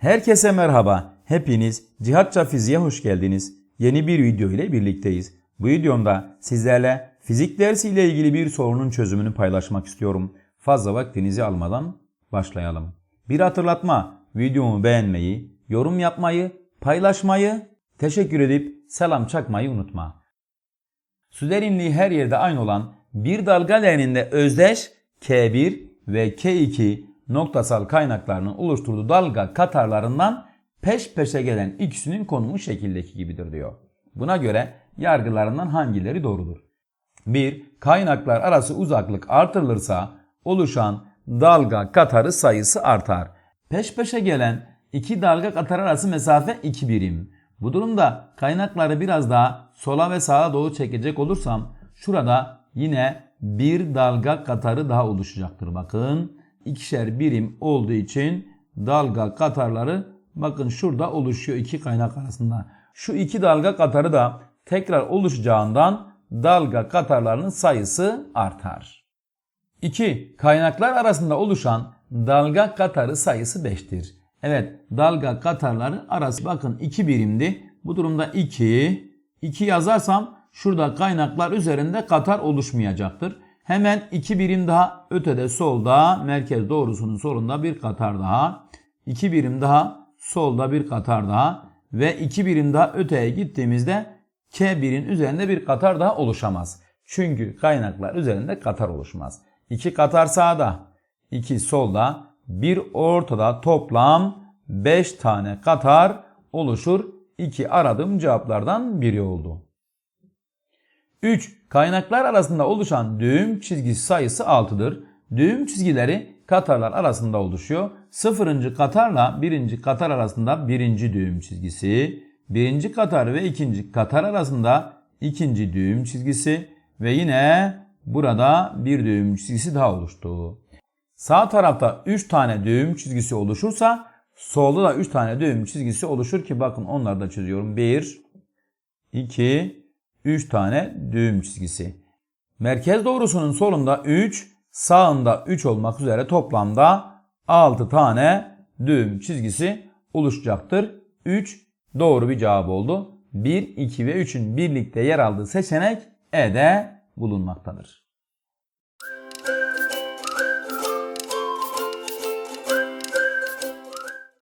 Herkese merhaba. Hepiniz Cihatça Fiziğe hoş geldiniz. Yeni bir video ile birlikteyiz. Bu videomda sizlerle fizik dersi ile ilgili bir sorunun çözümünü paylaşmak istiyorum. Fazla vaktinizi almadan başlayalım. Bir hatırlatma, videomu beğenmeyi, yorum yapmayı, paylaşmayı, teşekkür edip selam çakmayı unutma. Su derinliği her yerde aynı olan bir dalga leğeninde özdeş K1 ve K2 noktasal kaynaklarının oluşturduğu dalga katarlarından peş peşe gelen ikisinin konumu şekildeki gibidir diyor. Buna göre yargılarından hangileri doğrudur? 1. Kaynaklar arası uzaklık artırılırsa oluşan dalga katarı sayısı artar. Peş peşe gelen iki dalga katarı arası mesafe 2 birim. Bu durumda kaynakları biraz daha sola ve sağa doğru çekecek olursam şurada yine bir dalga katarı daha oluşacaktır. Bakın ikişer birim olduğu için dalga katarları bakın şurada oluşuyor iki kaynak arasında. Şu iki dalga katarı da tekrar oluşacağından dalga katarlarının sayısı artar. 2. Kaynaklar arasında oluşan dalga katarı sayısı 5'tir. Evet dalga katarları arası bakın 2 birimdi. Bu durumda 2. 2 yazarsam şurada kaynaklar üzerinde katar oluşmayacaktır. Hemen 2 birim daha ötede solda merkez doğrusunun solunda bir katar daha. 2 birim daha solda bir katar daha. Ve 2 birim daha öteye gittiğimizde K1'in üzerinde bir katar daha oluşamaz. Çünkü kaynaklar üzerinde katar oluşmaz. 2 katar sağda, 2 solda, bir ortada toplam 5 tane katar oluşur. 2 aradığım cevaplardan biri oldu. 3. Kaynaklar arasında oluşan düğüm çizgisi sayısı 6'dır. Düğüm çizgileri katarlar arasında oluşuyor. 0. katarla 1. katar arasında 1. düğüm çizgisi, 1. katar ve 2. katar arasında 2. düğüm çizgisi ve yine burada bir düğüm çizgisi daha oluştu. Sağ tarafta 3 tane düğüm çizgisi oluşursa solda da 3 tane düğüm çizgisi oluşur ki bakın onları da çiziyorum. 1, 2, 3 tane düğüm çizgisi. Merkez doğrusunun solunda 3, sağında 3 olmak üzere toplamda 6 tane düğüm çizgisi oluşacaktır. 3 doğru bir cevap oldu. 1, 2 ve 3'ün birlikte yer aldığı seçenek E'de bulunmaktadır.